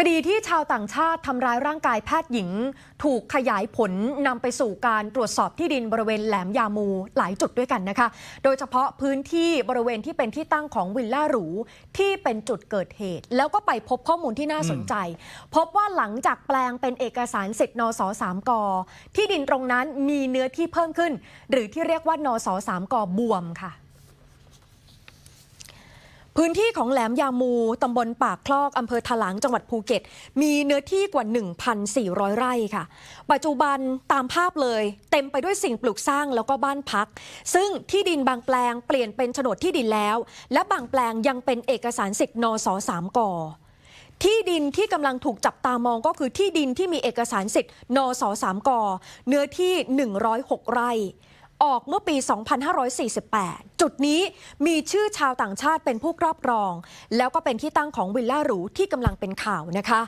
คดีที่ชาวต่างชาติทำร้ายร่างกายแพทย์หญิง ถูกขยายผลนำไปสู่การตรวจสอบที่ดินบริเวณแหลมยามูหลายจุดด้วยกันนะคะ โดยเฉพาะพื้นที่บริเวณที่เป็นที่ตั้งของวิลล่าหรูที่เป็นจุดเกิดเหตุ แล้วก็ไปพบข้อมูลที่น่าสนใจ พบว่าหลังจากแปลงเป็นเอกสารสิทธิ์นสสามกที่ดินตรงนั้นมีเนื้อที่เพิ่มขึ้น หรือที่เรียกว่านสสามกบวมค่ะ พื้นที่ของแหลมยามู ตำบลปากคลอกอำเภอถลาง จังหวัดภูเก็ต มีเนื้อที่กว่า 1,400 ไร่ค่ะ ปัจจุบันตามภาพเลย เต็มไปด้วยสิ่งปลูกสร้างแล้วก็บ้านพัก ซึ่งที่ดินบางแปลงเปลี่ยนเป็นโฉนดที่ดินแล้ว และบางแปลงยังเป็นเอกสารสิทธิ์นสสามกอที่ดินที่กำลังถูกจับตามองก็คือที่ดินที่มีเอกสารสิทธิ์นสสามกเนื้อที่ 106 ไร่ ออกเมื่อปี 2548 จุดนี้มีชื่อชาวต่างชาติเป็นผู้ครอบครอง แล้วก็เป็นที่ตั้งของวิลล่าหรูที่กำลังเป็นข่าวนะคะ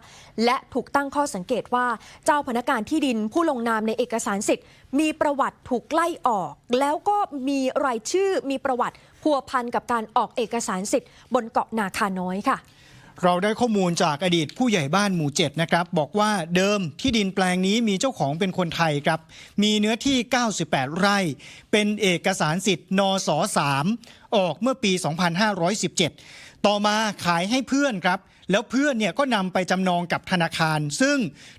และถูกตั้งข้อสังเกตว่าเจ้าพนักงานที่ดินผู้ลงนามในเอกสารสิทธิ์ มีประวัติถูกไล่ออก แล้วก็มีรายชื่อมีประวัติพัวพันกับการออกเอกสารสิทธิ์บนเกาะนาคาน้อยค่ะ เราได้ข้อมูลจากอดีตผู้ใหญ่บ้านหมู่7นะครับ บอกว่าเดิมที่ดินแปลงนี้มีเจ้าของเป็นคนไทยครับ มีเนื้อที่ 98 ไร่ เป็นเอกสารสิทธิ์นส3ออกเมื่อปี 2517 ต่อมาขายให้เพื่อนครับ แล้วเพื่อนเนี่ยก็นำไปจำนองกับธนาคาร ซึ่ง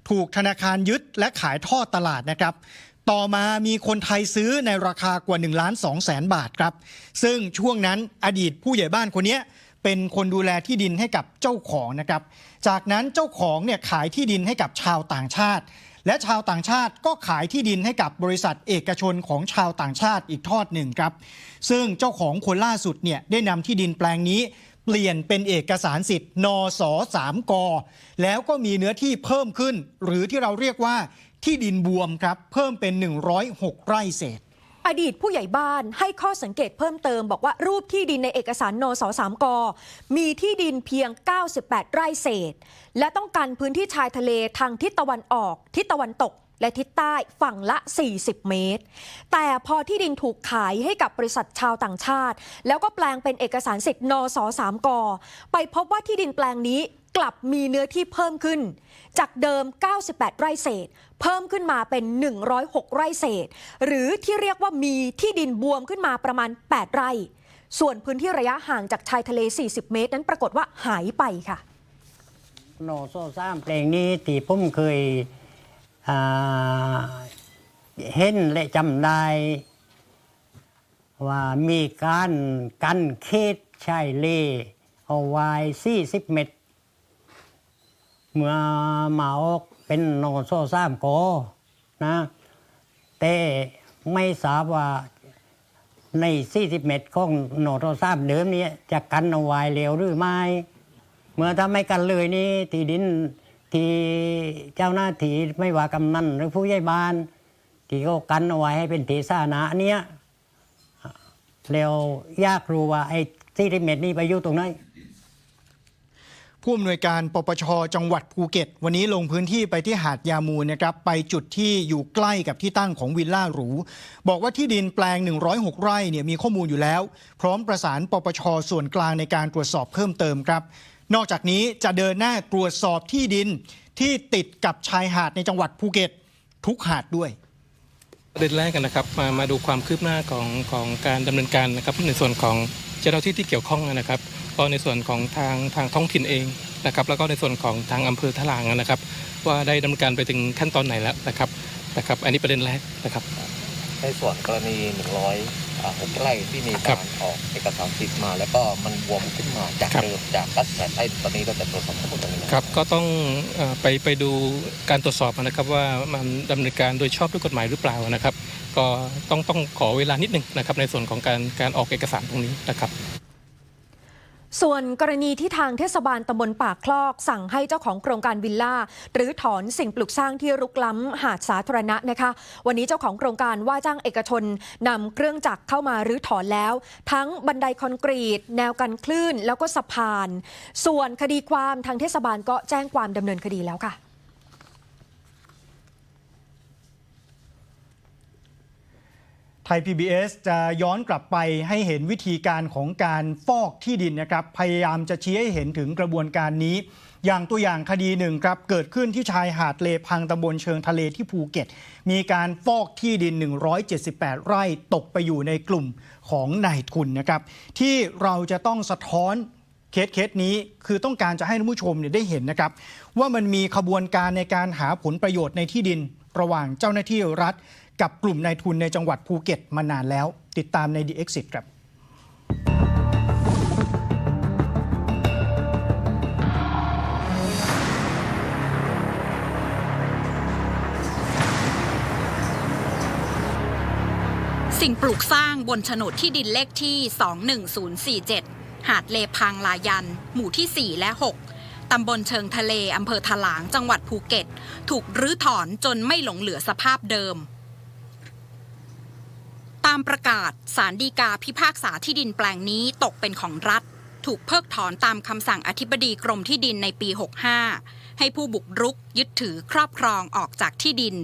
ถูกธนาคารยึดและขายทอดตลาดนะครับต่อมามีคนไทยซื้อในราคากว่า1ล้าน2แสนบาทครับ ซึ่งช่วงนั้นอดีตผู้ใหญ่บ้านคนนี้ เป็นคนดูแลที่ดินให้กับเจ้าของนะครับ จากนั้นเจ้าของเนี่ยขายที่ดินให้กับชาวต่างชาติ และชาวต่างชาติก็ขายที่ดินให้กับบริษัทเอกชนของชาวต่างชาติอีกทอดหนึ่งครับ ซึ่งเจ้าของคนล่าสุดเนี่ยได้นำที่ดินแปลงนี้เปลี่ยนเป็นเอกสารสิทธิ์นสสามก แล้วก็มีเนื้อที่เพิ่มขึ้น หรือที่เราเรียกว่าที่ดินบวมครับเพิ่มเป็น 106 ไร่เศษ อดีตผู้ใหญ่บ้านให้ข้อสังเกตเพิ่มเติมบอกว่ารูปที่ดินในเอกสารนสสามกมีที่ดินเพียง 98 ไร่เศษ และต้องการพื้นที่ชายทะเลทางทิศตะวันออก ทิศตะวันตก และทิศใต้ฝั่งละ 40 เมตร แต่พอที่ดินถูกขายให้กับบริษัทชาวต่างชาติ แล้วก็แปลงเป็นเอกสารสิทธิ์นสสามกไปพบว่าที่ดินแปลงนี้ กลับมีเนื้อที่เพิ่มขึ้น จากเดิม 98 ไร่เศษ เพิ่มขึ้นมาเป็น 106 ไร่เศษ หรือที่เรียกว่ามีที่ดินบวมขึ้นมาประมาณ 8 ไร่ ส่วนพื้นที่ระยะห่างจากชายทะเล 40 เมตร นั้นปรากฏว่าหายไปค่ะโนโซซ้ำเพลงนี้ที่ผมเคยเห็นและจำได้ ว่ามีการกันเขตชายเลเอาไว้40 เมตร เมื่อมาออกเป็นโนโซซ้ำโกนะแต่ไม่ทราบว่าใน 40 เมตรของโนโซซ้ำเดิมนี้จะกันเอาไว้เร็วหรือไม่ เมื่อถ้าไม่กันเลยนี่ที่ดินที่เจ้าหน้าที่ไม่ว่ากำนันหรือผู้ใหญ่บ้าน ที่เขากันเอาไว้ให้เป็นที่สาธารณะเนี่ยแล้วยากรู้ว่าไอ้ที่ริเมตรนี่ไปอยู่ตรงไหน ผู้อำนวยการปปชจังหวัดภูเก็ต วันนี้ลงพื้นที่ไปที่หาดยามูนะครับไปจุดที่อยู่ใกล้กับที่ตั้งของวิลล่าหรูบอกว่าที่ดินแปลง 106 ไร่เนี่ยมีข้อมูลอยู่แล้ว พร้อมประสานปปชส่วนกลางในการตรวจสอบเพิ่มเติมครับ นอกจากนี้จะเดินหน้าตรวจสอบที่ดินที่ติดกับชายหาดในจังหวัดภูเก็ต ทุกหาดด้วย ประเด็นแรกกันนะครับมามาดูความคืบหน้าของของการดำเนินการนะครับในส่วนของเจ้าหน้าที่ที่เกี่ยวข้องนะครับก็ในส่วนของทางทางท้องถิ่นเองนะครับ แล้วก็ในส่วนของทางอำเภอทลางนะครับ ว่าได้ดำเนินการไปถึงขั้นตอนไหนแล้วนะครับนะครับ อันนี้ประเด็นแรกนะครับ ในส่วนกรณี 106ไร่ที่มีครักาบรออกเอกสารสิทธิ์มา แล้วก็มันบวมขึ้นมาจากครับเดิมจาก98ไร่ตอนนี้เราจะตรวจสอบทั้งหมดตรงนี้นะครับก็ต้องเอ่อไปไปดูการตรวจสอบนะครับว่ามันดำเนินการโดยชอบด้วยกฎหมายหรือเปล่านะครับ ก็ต้องต้องขอเวลานิดหนึงนะครับในส่วนของการการออกเอกสารตรงนี้นะครับ ส่วนกรณีที่ทางเทศบาลตำบลปากคลอก สั่งให้เจ้าของโครงการวิลล่า หรือถอนสิ่งปลูกสร้างที่รุกล้ำหาดสาธารณะนะคะ วันนี้เจ้าของโครงการว่าจ้างเอกชนนำเครื่องจักรเข้ามารื้อถอนแล้ว ทั้งบันไดคอนกรีต แนวกันคลื่น แล้วก็สะพาน ส่วนคดีความทางเทศบาลก็แจ้งความดำเนินคดีแล้วค่ะ ทย PBS จะย้อนกลับไปให้เห็นวิธีการของการฟอกที่ดินนะครับ พยายามจะชี้ให้เห็นถึงกระบวนการนี้ อย่างตัวอย่างคดีหนึ่งครับ เกิดขึ้นที่ชายหาดเลพังตำบลเชิงทะเลที่ภูเก็ต มีการฟอกที่ดิน 178 ไร่ตกไปอยู่ในกลุ่มของนายทุนนะครับ ที่เราจะต้องสะท้อนเคสเคสนี้คือต้องการจะให้ท่านผู้ชมเนี่ยได้เห็นนะครับ ว่ามันมีขบวนการในการหาผลประโยชน์ในที่ดิน ระหว่างเจ้าหน้าที่รัฐ กับกลุ่มนายทุนในจังหวัดภูเก็ตมานานแล้ว ติดตามใน The Exit ครับสิ่งปลูกสร้างบนโฉนดที่ดินเลขที่ 21047 หาดเลพังลายัน หมู่ที่ 4 และ 6 ตำบลเชิงทะเลอำเภอถลางจังหวัดภูเก็ต ถูกรื้อถอนจนไม่หลงเหลือสภาพเดิม ตามประกาศสารดีกาพิพากษาที่ดินแปลงนี้ตกเป็นของรัฐ ถูกเพิกถอนตามคำสั่งอธิบดีกรมที่ดินในปี 65 ให้ผู้บุกรุกยึดถือครอบครองออกจากที่ดิน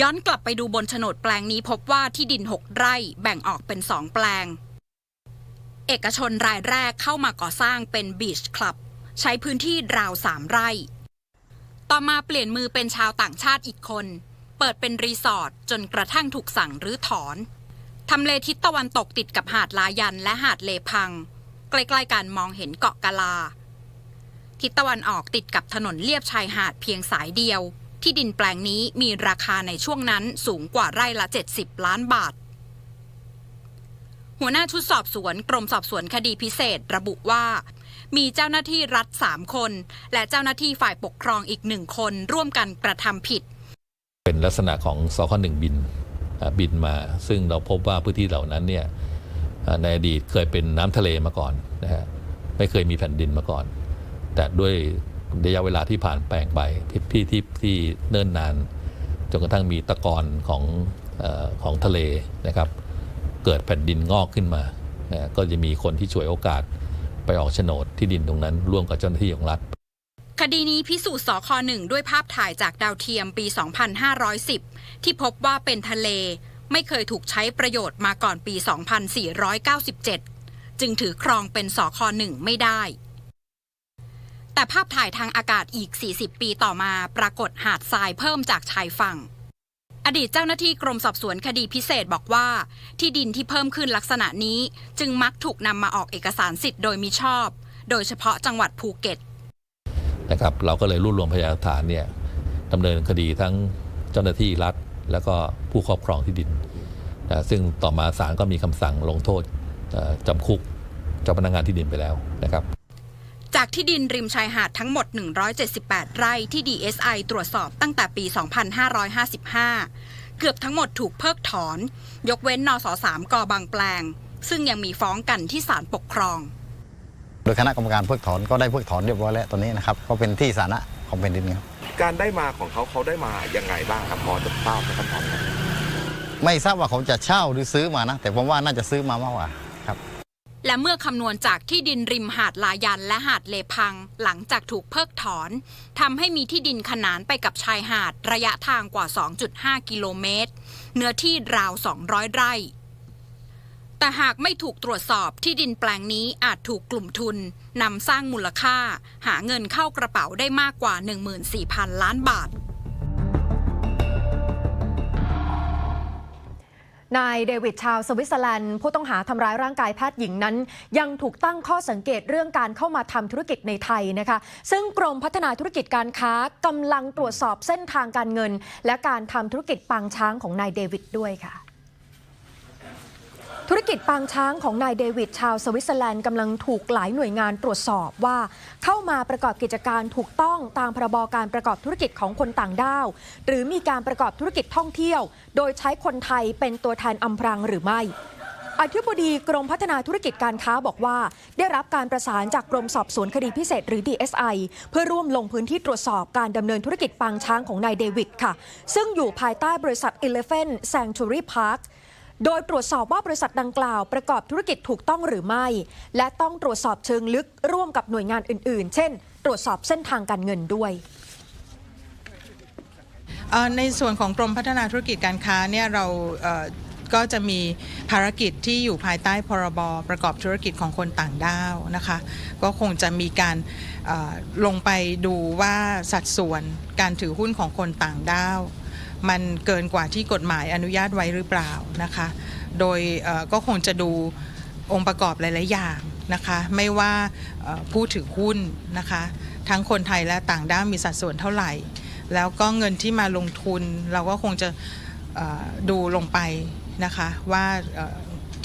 ย้อนกลับไปดูบนโฉนดแปลงนี้พบว่าที่ดิน 6 ไร่แบ่งออกเป็น 2 แปลง เอกชนรายแรกเข้ามาก่อสร้างเป็นบีชคลับ ใช้พื้นที่ราว3ไร่ ต่อมาเปลี่ยนมือเป็นชาวต่างชาติอีกคน เปิดเป็นรีสอร์ทจนกระทั่งถูกสั่งรื้อถอนทำเลทิศตะวันตกติดกับหาดลายันและหาดเลพัง ใกล้ๆกันมองเห็นเกาะกะลา ทิศตะวันออกติดกับถนนเลียบชายหาดเพียงสายเดียว ที่ดินแปลงนี้มีราคาในช่วงนั้นสูงกว่าไร่ละ 70 ล้านบาท หัวหน้าชุดสอบสวนกรมสอบสวนคดีพิเศษระบุว่า มีเจ้าหน้าที่รัฐ 3 คน และเจ้าหน้าที่ฝ่ายปกครองอีกหนึ่งคนร่วมกันกระทำผิด เป็นลักษณะของสคหนึ่งบินบินมา ซึ่งเราพบว่าพื้นที่เหล่านั้นเนี่ยในอดีตเคยเป็นน้ำทะเลมาก่อนนะฮะไม่เคยมีแผ่นดินมาก่อน แต่ด้วยระยะเวลาที่ผ่านแปลงไปที่ที่ที่ที่เนิ่นนานจนกระทั่งมีตะกอนของอของทะเลนะครับ เกิดแผ่นดินงอกขึ้นมา ก็จะมีคนที่ช่วยโอกาสไปออกโฉนดที่ดินตรงนั้น ร่วมกับเจ้าหน้าที่ของรัฐ คดีนี้พิสูจน์สคหนึ่งด้วยภาพถ่ายจากดาวเทียมปี 2510 ที่พบว่าเป็นทะเลไม่เคยถูกใช้ประโยชน์มาก่อนปี 2497 จึงถือครองเป็นสคหนึ่งไม่ได้แต่ภาพถ่ายทางอากาศอีก 40 ปีต่อมาปรากฏหาดทรายเพิ่มจากชายฝั่ง อดีตเจ้าหน้าที่กรมสอบสวนคดีพิเศษบอกว่า ที่ดินที่เพิ่มขึ้นลักษณะนี้ จึงมักถูกนำมาออกเอกสารสิทธิ์โดยมิชอบ โดยเฉพาะจังหวัดภูเก็ตนะครับเราก็เลยรวบรวมพยานหลักฐานเนี่ยดำเนินคดีทั้งเจ้าหน้าที่รัฐ แล้วก็ผู้ครอบครองที่ดินนะซึ่งต่อมาศาลก็มีคำสั่งลงโทษจำคุกเจ้าพนักงานที่ดินไปแล้วนะครับ จากที่ดินริมชายหาดทั้งหมด 178 ไร่ที่ DSI ตรวจสอบตั้งแต่ปี 2555 เกือบทั้งหมดถูกเพิกถอน ยกเว้นนส3กบางแปลง ซึ่งยังมีฟ้องกันที่ศาลปกครอง โดยคณะกรรมการเพิกถอนก็ได้เพิกถอนเรียบร้อยแล้วตอนนี้นะครับก็เป็นที่สาธารณะของแผ่นดินครับการได้มาของเขาเขาได้มายังไงบ้างครับพอจะทราบไหมขั้นตอนไหนไม่ทราบว่าเขาจะเช่าหรือซื้อมานะ แต่ผมว่าน่าจะซื้อมามากกว่าครับ และเมื่อคำนวณจากที่ดินริมหาดลายันและหาดเลพัง หลังจากถูกเพิกถอนทำให้มีที่ดินขนานไปกับชายหาดระยะทางกว่า 2.5 กิโลเมตร เนื้อที่ราว 200 ไร่ แต่หากไม่ถูกตรวจสอบที่ดินแปลงนี้อาจถูกกลุ่มทุนนำสร้างมูลค่า หาเงินเข้ากระเป๋าได้มากกว่า 14,000 ล้านบาท นายเดวิดชาวสวิตเซอร์แลนด์ผู้ต้องหาทำร้ายร่างกายแพทย์หญิงนั้น ยังถูกตั้งข้อสังเกตเรื่องการเข้ามาทำธุรกิจในไทยนะคะ ซึ่งกรมพัฒนาธุรกิจการค้ากำลังตรวจสอบเส้นทางการเงิน และการทำธุรกิจปางช้างของนายเดวิดด้วยค่ะ ธุรกิจปางช้างของนายเดวิดชาวสวิตเซอร์แลนด์กำลังถูกหลายหน่วยงานตรวจสอบว่า เข้ามาประกอบกิจการถูกต้องตามพรบการประกอบธุรกิจของคนต่างด้าว หรือมีการประกอบธุรกิจท่องเที่ยว โดยใช้คนไทยเป็นตัวแทนอำพรางหรือไม่อธิบดีกรมพัฒนาธุรกิจการค้าบอกว่า ได้รับการประสานจากกรมสอบสวนคดีพิเศษหรือ DSI เพื่อร่วมลงพื้นที่ตรวจสอบการดำเนินธุรกิจปางช้างของนายเดวิดค่ะ ซึ่งอยู่ภายใต้บริษัท Elephant Sanctuary Park โดยตรวจสอบว่าบริษัทดังกล่าวประกอบธุรกิจถูกต้องหรือไม่ และต้องตรวจสอบเชิงลึกร่วมกับหน่วยงานอื่น ๆ เช่น ตรวจสอบเส้นทางการเงินด้วยในส่วนของกรมพัฒนาธุรกิจการค้าเนี่ยเราก็จะมีภารกิจที่อยู่ภายใต้พรบประกอบธุรกิจของคนต่างด้าวนะคะ ก็คงจะมีการลงไปดูว่าสัดส่วนการถือหุ้นของคนต่างด้าว มันเกินกว่าที่กฎหมายอนุญาตไว้หรือเปล่านะคะ โดยก็คงจะดูองค์ประกอบหลาย ๆ อย่างนะคะ ไม่ว่าผู้ถือหุ้นนะคะ ทั้งคนไทยและต่างด้าวมีสัดส่วนเท่าไหร่ แล้วก็เงินที่มาลงทุน เราก็คงจะดูลงไปนะคะว่า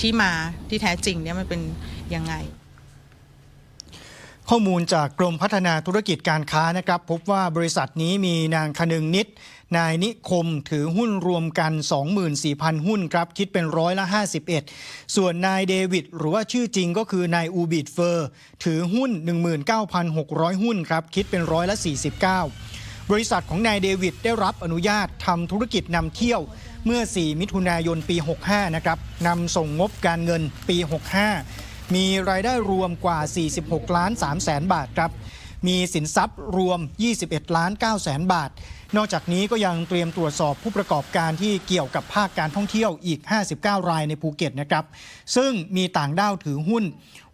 ที่มาที่แท้จริงเนี่ยมันเป็นยังไง ข้อมูลจากกรมพัฒนาธุรกิจการค้านะครับ พบว่าบริษัทนี้มีนางคนึงนิด นายนิคมถือหุ้นรวมกัน 24,000 หุ้นครับ คิดเป็นร้อยละ 51 ส่วนนายเดวิดหรือว่าชื่อจริงก็คือนายอูบิดเฟอร์ ถือหุ้น 19,600 หุ้นครับ คิดเป็นร้อยละ 49 บริษัทของนายเดวิดได้รับอนุญาตทำธุรกิจนำเที่ยวเมื่อ 4 มิถุนายนปี 65 นะครับนำส่งงบการเงินปี 65 มีรายได้รวมกว่า 46 ล้าน3แสนบาทครับ มีสินทรัพย์รวม 21 ล้าน9แสนบาท นอกจากนี้ก็ยังเตรียมตรวจสอบผู้ประกอบการที่เกี่ยวกับภาคการท่องเที่ยวอีก 59 รายในภูเก็ตนะครับ ซึ่งมีต่างด้าวถือหุ้น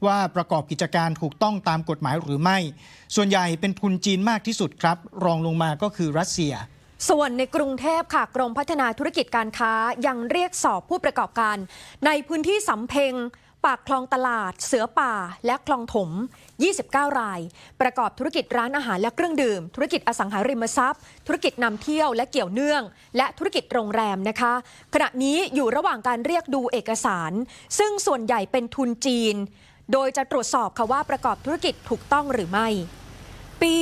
ว่าประกอบกิจการถูกต้องตามกฎหมายหรือไม่ ส่วนใหญ่เป็นทุนจีนมากที่สุดครับ รองลงมาก็คือรัสเซียส่วนในกรุงเทพค่ะ กรมพัฒนาธุรกิจการค้ายังเรียกสอบผู้ประกอบการ ในพื้นที่สำเพ็ง ปากคลองตลาด เสือป่า และคลองถม 29 ราย ประกอบธุรกิจร้านอาหารและเครื่องดื่ม ธุรกิจอสังหาริมทรัพย์ ธุรกิจนำเที่ยวและเกี่ยวเนื่อง และธุรกิจโรงแรมนะคะ ขณะนี้อยู่ระหว่างการเรียกดูเอกสาร ซึ่งส่วนใหญ่เป็นทุนจีน โดยจะตรวจสอบค่ะว่าประกอบธุรกิจถูกต้องหรือไม่ ปี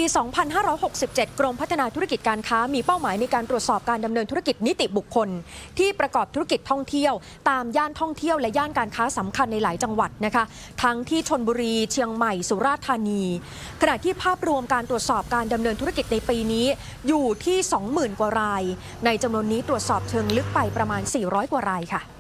2567 กรมพัฒนาธุรกิจการค้ามีเป้าหมายในการตรวจสอบการดำเนินธุรกิจนิติบุคคล ที่ประกอบธุรกิจท่องเที่ยว ตามย่านท่องเที่ยวและย่านการค้าสำคัญในหลายจังหวัดนะคะ ทั้งที่ชนบุรีเชียงใหม่สุราษฎร์ธานี ขณะที่ภาพรวมการตรวจสอบการดำเนินธุรกิจในปีนี้ อยู่ที่ 20,000 กว่าราย ในจำนวนนี้ตรวจสอบเชิงลึกไปประมาณ 400 กว่ารายค่ะ